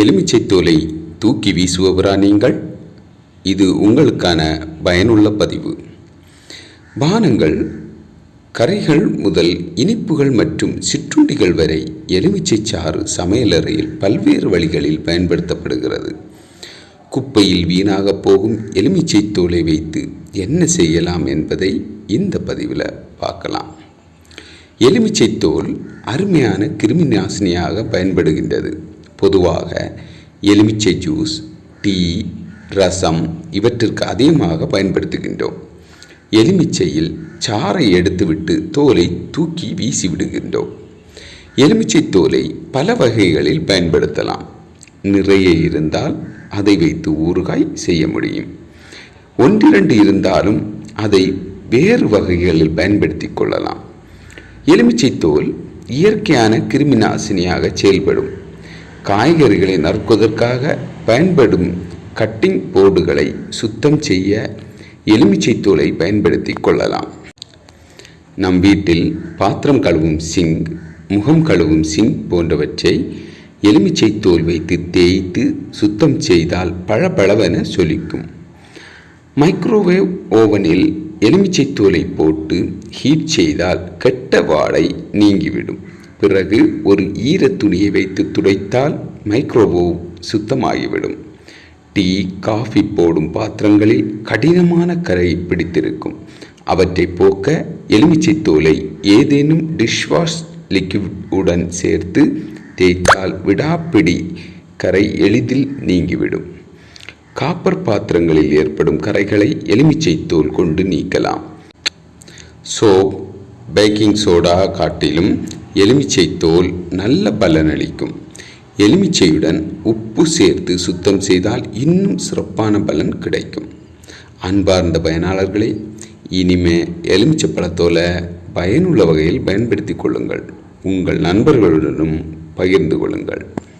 எலுமிச்சை தோலை தூக்கி வீசுபவரா நீங்கள்? இது உங்களுக்கான பயனுள்ள பதிவு. பானங்கள் கரைகள் முதல் இனிப்புகள் மற்றும் சிற்றுண்டிகள் வரை எலுமிச்சை சாறு சமையலறையில் பல்வேறு வழிகளில் பயன்படுத்தப்படுகிறது. குப்பையில் வீணாக போகும் எலுமிச்சை தோலை வைத்து என்ன செய்யலாம் என்பதை இந்த பதிவில் பார்க்கலாம். எலுமிச்சை தோல் அருமையான கிருமி நாசினியாக பயன்படுகின்றது. பொதுவாக எலுமிச்சை ஜூஸ் டீ ரசம் இவற்றிற்கு அதிகமாக பயன்படுத்துகின்றோம். எலுமிச்சையில் சாறை எடுத்துவிட்டு தோலை தூக்கி வீசி விடுகின்றோம். எலுமிச்சை தோலை பல வகைகளில் பயன்படுத்தலாம். நிறைய இருந்தால் அதை வைத்து ஊறுகாய் செய்ய முடியும். ஒன்றிரண்டு இருந்தாலும் அதை வேறு வகைகளில் பயன்படுத்தி கொள்ளலாம். எலுமிச்சை தோல் இயற்கையான கிருமி நாசினியாக செயல்படும். காய்கறிகளை நறுக்குவதற்காக பயன்படும் கட்டிங் போர்டுகளை சுத்தம் செய்ய எலுமிச்சை தூளை பயன்படுத்தி கொள்ளலாம். நம் வீட்டில் பாத்திரம் கழுவும் சிங்க் முகம் கழுவும் சிங்க் போன்றவற்றை எலுமிச்சை தோல் வைத்து தேய்த்து சுத்தம் செய்தால் பளபளவென சொலிக்கும். மைக்ரோவேவ் ஓவனில் எலுமிச்சை தோலை போட்டு ஹீட் செய்தால் கெட்ட வாடை நீங்கிவிடும். பிறகு ஒரு ஈர துணியை வைத்து துடைத்தால் மைக்ரோவேவ் சுத்தமாகிவிடும். டீ காஃபி போடும் பாத்திரங்களில் கடினமான கரை பிடித்திருக்கும். அவற்றை போக்க எலுமிச்சை தோலை ஏதேனும் டிஷ்வாஷ் லிக்விட் உடன் சேர்த்து தேய்த்தால் விடாப்பிடி கரை எளிதில் நீங்கிவிடும். காப்பர் பாத்திரங்களில் ஏற்படும் கரைகளை எலுமிச்சை தோல் கொண்டு நீக்கலாம். சோப் பேக்கிங் சோடா காட்டிலும் எலுமிச்சை தோல் நல்ல பலனளிக்கும். எலுமிச்சையுடன் உப்பு சேர்த்து சுத்தம் செய்தால் இன்னும் சிறப்பான பலன் கிடைக்கும். அன்பார்ந்த பயனாளர்களே இனிமே எலுமிச்சை பழத்தோலை பயனுள்ள வகையில் பயன்படுத்தி கொள்ளுங்கள். உங்கள் நண்பர்களுடனும் பகிர்ந்து கொள்ளுங்கள்.